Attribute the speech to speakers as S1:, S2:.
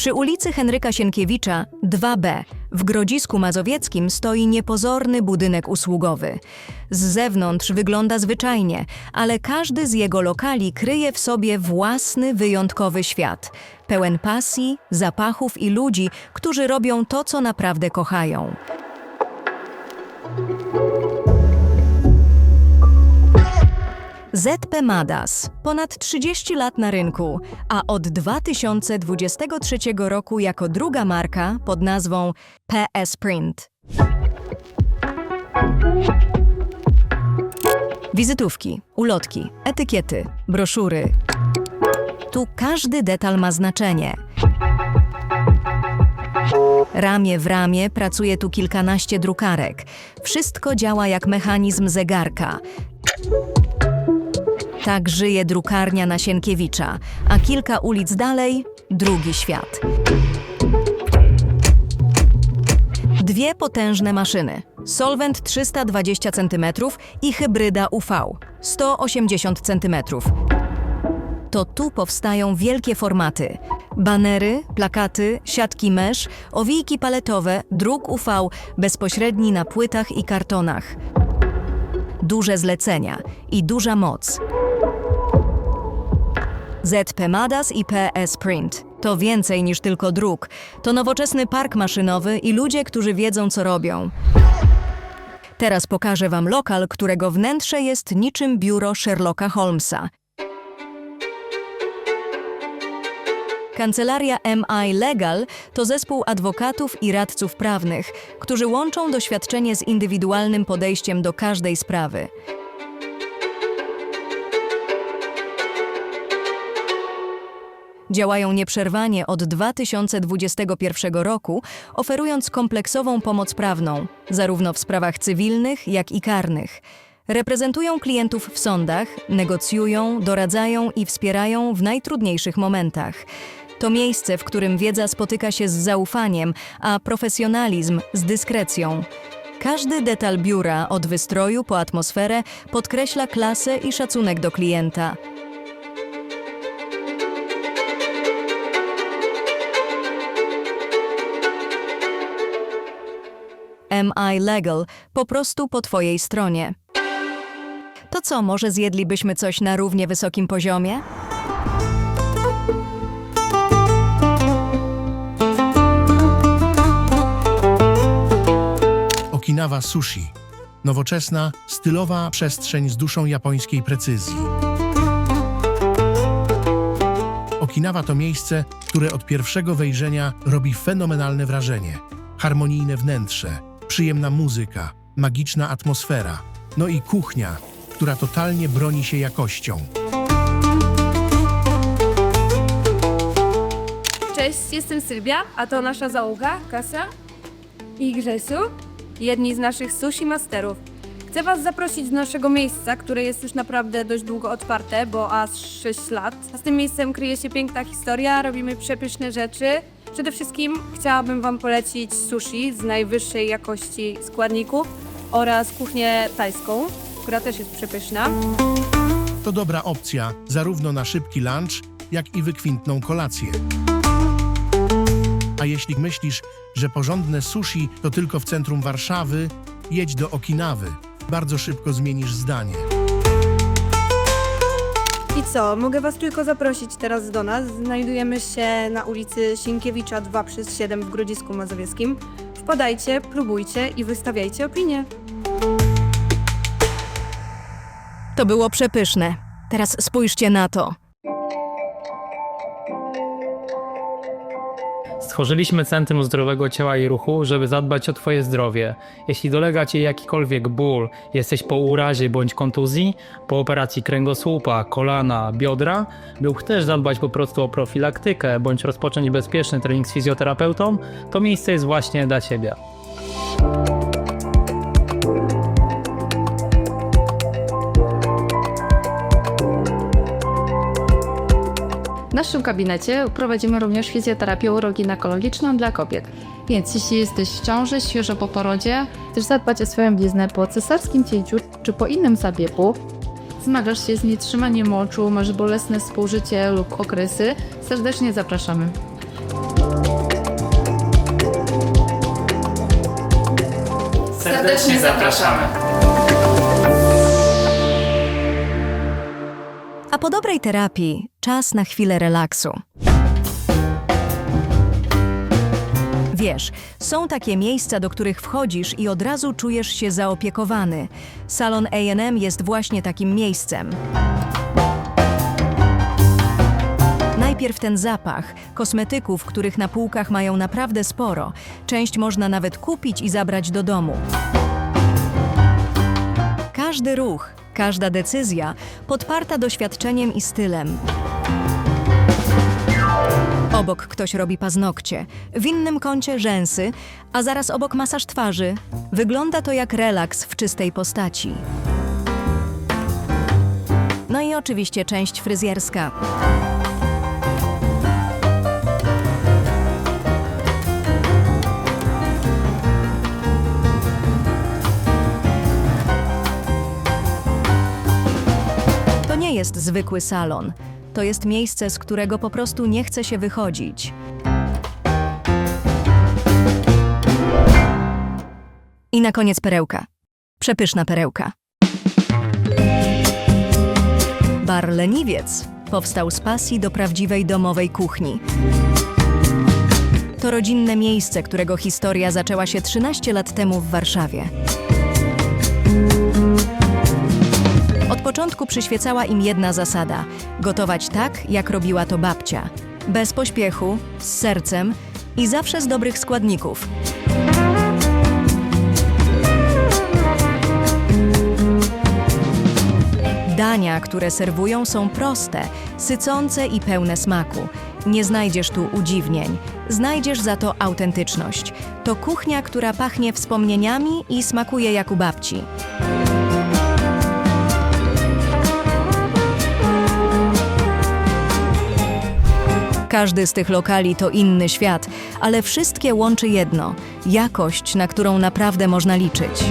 S1: Przy ulicy Henryka Sienkiewicza 2B w Grodzisku Mazowieckim stoi niepozorny budynek usługowy. Z zewnątrz wygląda zwyczajnie, ale każdy z jego lokali kryje w sobie własny, wyjątkowy świat, pełen pasji, zapachów i ludzi, którzy robią to, co naprawdę kochają. ZP Madas. Ponad 30 lat na rynku, a od 2023 roku jako druga marka pod nazwą PS Print. Wizytówki, ulotki, etykiety, broszury. Tu każdy detal ma znaczenie. Ramię w ramię pracuje tu kilkanaście drukarek. Wszystko działa jak mechanizm zegarka. Tak żyje drukarnia na Sienkiewicza, a kilka ulic dalej drugi świat. Dwie potężne maszyny. Solvent 320 cm i hybryda UV 180 cm. To tu powstają wielkie formaty. Banery, plakaty, siatki mesz, owijki paletowe, druk UV bezpośredni na płytach i kartonach. Duże zlecenia i duża moc. ZP Madas i PS Print. To więcej niż tylko druk. To nowoczesny park maszynowy i ludzie, którzy wiedzą, co robią. Teraz pokażę Wam lokal, którego wnętrze jest niczym biuro Sherlocka Holmesa. Kancelaria MI Legal to zespół adwokatów i radców prawnych, którzy łączą doświadczenie z indywidualnym podejściem do każdej sprawy. Działają nieprzerwanie od 2021 roku, oferując kompleksową pomoc prawną, zarówno w sprawach cywilnych, jak i karnych. Reprezentują klientów w sądach, negocjują, doradzają i wspierają w najtrudniejszych momentach. To miejsce, w którym wiedza spotyka się z zaufaniem, a profesjonalizm z dyskrecją. Każdy detal biura, od wystroju po atmosferę, podkreśla klasę i szacunek do klienta. MI Legal po prostu po Twojej stronie. To co, może zjedlibyśmy coś na równie wysokim poziomie?
S2: Okinawa Sushi. Nowoczesna, stylowa przestrzeń z duszą japońskiej precyzji. Okinawa to miejsce, które od pierwszego wejrzenia robi fenomenalne wrażenie. Harmonijne wnętrze, przyjemna muzyka, magiczna atmosfera, no i kuchnia, która totalnie broni się jakością.
S3: Cześć, jestem Sylwia, a to nasza załoga, Kasia i Grzesiu, jedni z naszych sushi masterów. Chcę Was zaprosić do naszego miejsca, które jest już naprawdę dość długo otwarte, bo aż 6 lat. Z tym miejscem kryje się piękna historia, robimy przepyszne rzeczy. Przede wszystkim chciałabym Wam polecić sushi z najwyższej jakości składników oraz kuchnię tajską, która też jest przepyszna.
S2: To dobra opcja zarówno na szybki lunch, jak i wykwintną kolację. A jeśli myślisz, że porządne sushi to tylko w centrum Warszawy, jedź do Okinawy. Bardzo szybko zmienisz zdanie.
S3: I co, mogę Was tylko zaprosić teraz do nas. Znajdujemy się na ulicy Sienkiewicza 2 przez 7 w Grodzisku Mazowieckim. Wpadajcie, próbujcie i wystawiajcie opinie.
S1: To było przepyszne. Teraz spójrzcie na to.
S4: Stworzyliśmy Centrum Zdrowego Ciała i Ruchu, żeby zadbać o Twoje zdrowie. Jeśli dolega Ci jakikolwiek ból, jesteś po urazie bądź kontuzji, po operacji kręgosłupa, kolana, biodra, lub chcesz zadbać po prostu o profilaktykę bądź rozpocząć bezpieczny trening z fizjoterapeutą, to miejsce jest właśnie dla Ciebie.
S5: naszym gabinecie prowadzimy również fizjoterapię uroginekologiczną dla kobiet. Więc jeśli jesteś w ciąży, świeżo po porodzie, chcesz zadbać o swoją bliznę po cesarskim cięciu czy po innym zabiegu, zmagasz się z nietrzymaniem moczu, masz bolesne współżycie lub okresy, serdecznie zapraszamy.
S4: Serdecznie zapraszamy.
S1: A po dobrej terapii czas na chwilę relaksu. Wiesz, są takie miejsca, do których wchodzisz i od razu czujesz się zaopiekowany. Salon AM jest właśnie takim miejscem. Najpierw ten zapach, kosmetyków, których na półkach mają naprawdę sporo. Część można nawet kupić i zabrać do domu. Każdy ruch, każda decyzja podparta doświadczeniem i stylem. Obok ktoś robi paznokcie, w innym kącie rzęsy, a zaraz obok masaż twarzy. Wygląda to jak relaks w czystej postaci. No i oczywiście część fryzjerska. Zwykły salon. To jest miejsce, z którego po prostu nie chce się wychodzić. I na koniec perełka. Przepyszna perełka. Bar Leniwiec powstał z pasji do prawdziwej domowej kuchni. To rodzinne miejsce, którego historia zaczęła się 13 lat temu w Warszawie. Początku przyświecała im jedna zasada: gotować tak, jak robiła to babcia. Bez pośpiechu, z sercem i zawsze z dobrych składników. Dania, które serwują, są proste, sycące i pełne smaku. Nie znajdziesz tu udziwnień, znajdziesz za to autentyczność. To kuchnia, która pachnie wspomnieniami i smakuje jak u babci. Każdy z tych lokali to inny świat, ale wszystkie łączy jedno jakość, na którą naprawdę można liczyć.